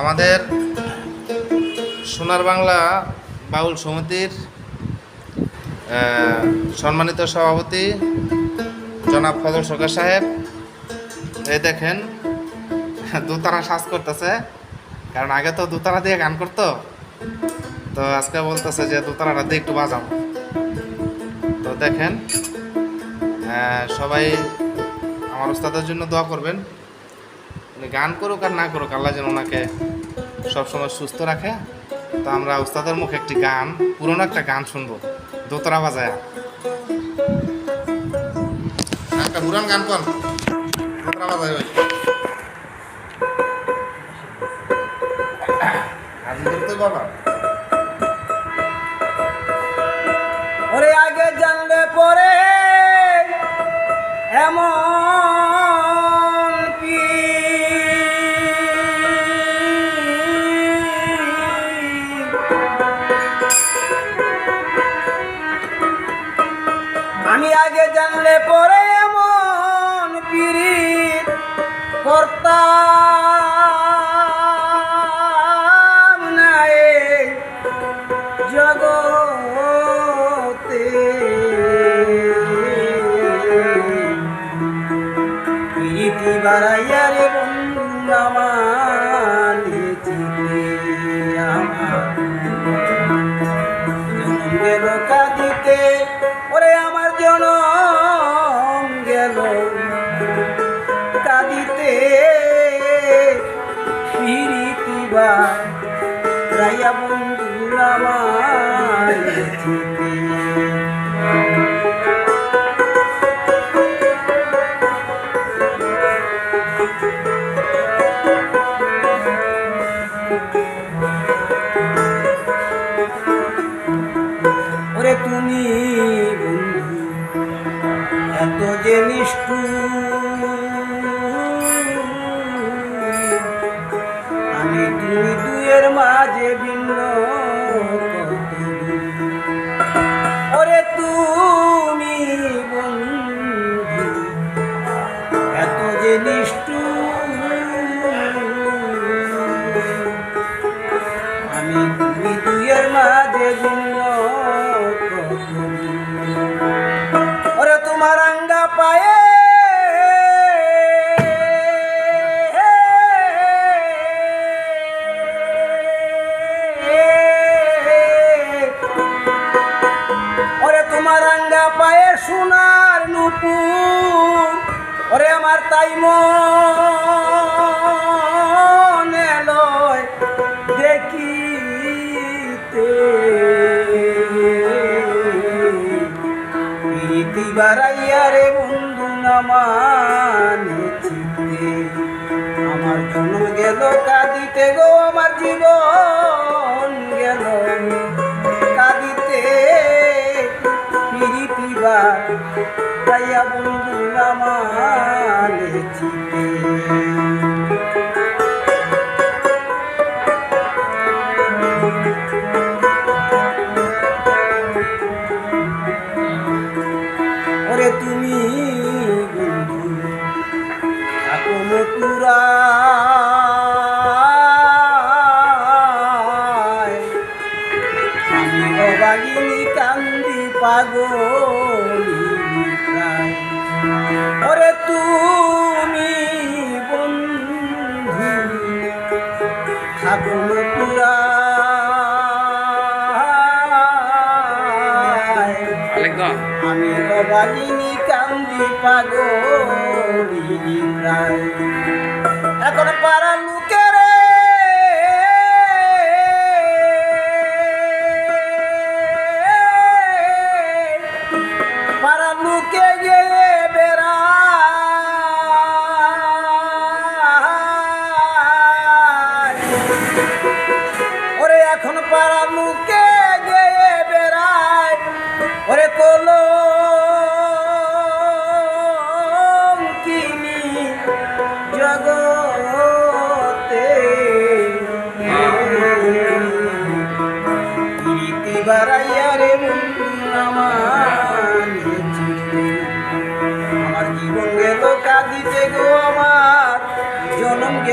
আমাদের সোনার বাংলা বাউল সমিতির সম্মানিত সভাপতি জনাব ফজল সরকার সাহেব। এই দেখেন, দোতারা সাজ করতেছে, কারণ আগে তো দোতারা দিয়ে গান করতো। তো আজকে বলতেছে যে দোতারাটা দিয়ে একটু বাজাবো তো দেখেন সবাই আমার ওস্তাদের জন্য দোয়া করবেন। গান করুক আর না করুক, আল্লাহ যেন ওনাকে সবসময় সুস্থ রাখে। তো আমরা উস্তাদের মুখে একটি গান, পুরোনো একটা গান শুনব। দোতরা বাজায়। একটা পুরান গান কর। দোতরা বাজায় ওই বাবা করতাম না জগতে। প্রীতি বাড়াইয়া রে বন্ধু আমার এত যে নিষ্ঠুর তোমার পায়ে সোনার নুপুর। ওরে আমার তাই মনে লয় দেখিতে। প্রীতি বাড়াইয়া রে বন্ধু নামানে প্রীতি বাড়াইয়া বন্ধু নামানে ওরে তুমি বন্ধু থাকো কান্দি পাগলি। তুমি বন্ধু ঠাকুর পুরা আমি অবাগিনী কান্দি পাগলি প্রায়।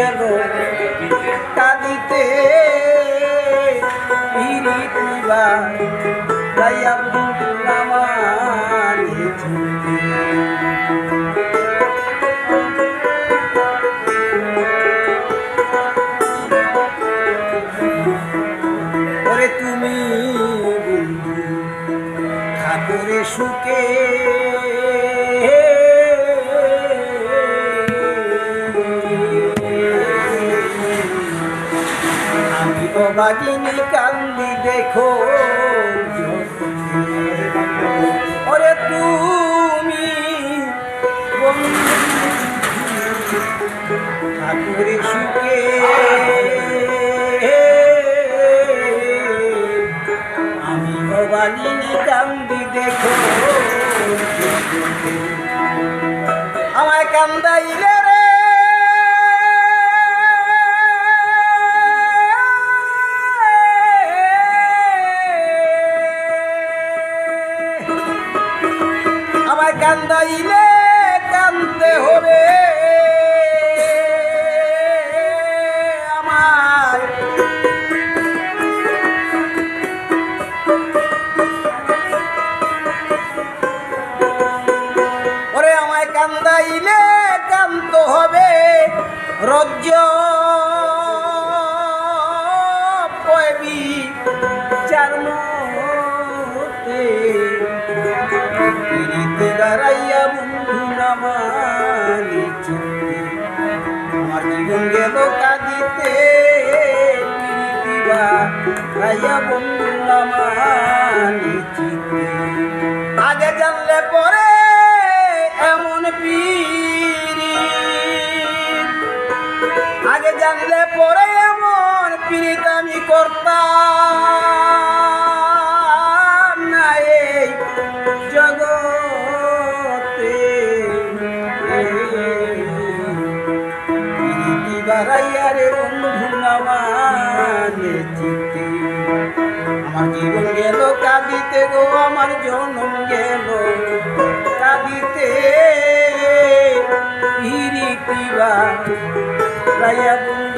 জীবন কাঁদিতে গো আমার আমি অবাগিনী কান্দি দেখো। ওরে তুমি ঠাকুরে সুখে আমি ভবানী কান্দি দেখো। আমায় কান্দাইলে কান্দাইলে কান্ত হবে। রজ্জ পয়বি চার মতে। দাঁড়াইয়া বন্ধু নামানি চুক্তি। আমার জীবন গেল কাঁদিতে রাইয়া বন্ধু নামানি চিত্তে আগে জানলে পরে কাঁদিতে গো আমার জনম গেল। কাঁদিতে রাইয়া বন্ধু